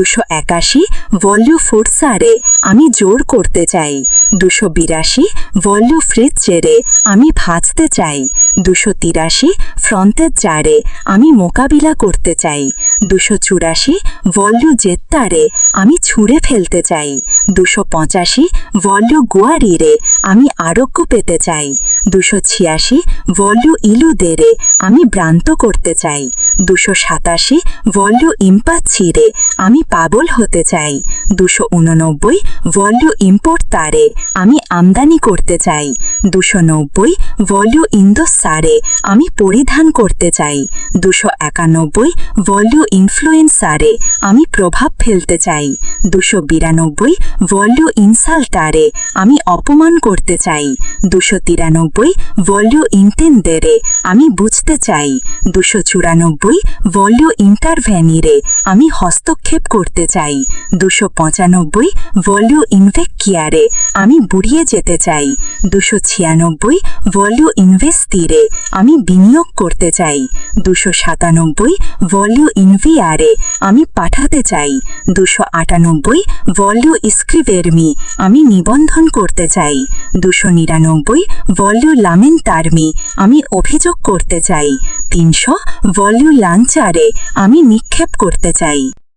দুশো একাশি ভল্যু ফুটসারে আমি জোর করতে চাই। দুশো বিরাশি ভল্যু ফ্রিজ চেরে আমি ভাজতে চাই। দুশো তিরাশি ফ্রন্টের জারে আমি মোকাবিলা করতে চাই। দুশো চুরাশি ভল্যু জেত্তারে আমি ছুঁড়ে ফেলতে চাই। দুশো পঁচাশি ভল্যু গুয়ারিরে আমি আরোগ্য পেতে চাই। দুশো ছিয়াশি ভল্যু ইলুদেরে আমি ভ্রান্ত করতে চাই। দুশো সাতাশি ভল্যু ইম্পাচ্ছিরে আমি পাগল হতে চাই। দুশো উননব্বই ভল্যু ইম্পোর্ট তারে। আমি আমদানি করতে চাই। দুশো নব্বই ভল্যু ইন্দোসারে আমি পরিধান করতে চাই। দুশো একানব্বই ভলিউ ইনফ্লুয়েন্স সারে। আমি প্রভাব ফেলতে চাই। দুশো বিরানব্বই ভল্যু ইনসাল্টারে আমি অপমান করতে চাই। দুশো তিরানব্বই ভল্যু ইন্টেন্দেরে আমি বুঝতে চাই। দুশো চুরানব্বই ভল্যু ইন্টারভ্যানিরে আমি হস্তক্ষেপ করতে চাই। দুশো পঁচানব্বই ভল্যু ইনভেকিয়ারে আমি বুড়িয়ে যেতে চাই। দুশো ছিয়ানব্বই ভল্যু ইনভেস্তিরে আমি বিনিয়োগ করতে চাই। দুশো সাতানব্বই ভল্যু ইনভিয়ারে আমি পাঠাতে চাই। দুশো আটানব্বই ভল্যু ইস্ক্রিভেরমি আমি নিবন্ধন করতে চাই। দুশো নিরানব্বই ভল্যু লামেন্তারমি আমি অভিযোগ করতে চাই। তিনশো ভল্যু লাঞ্চারে আমি নিক্ষেপ করতে চাই।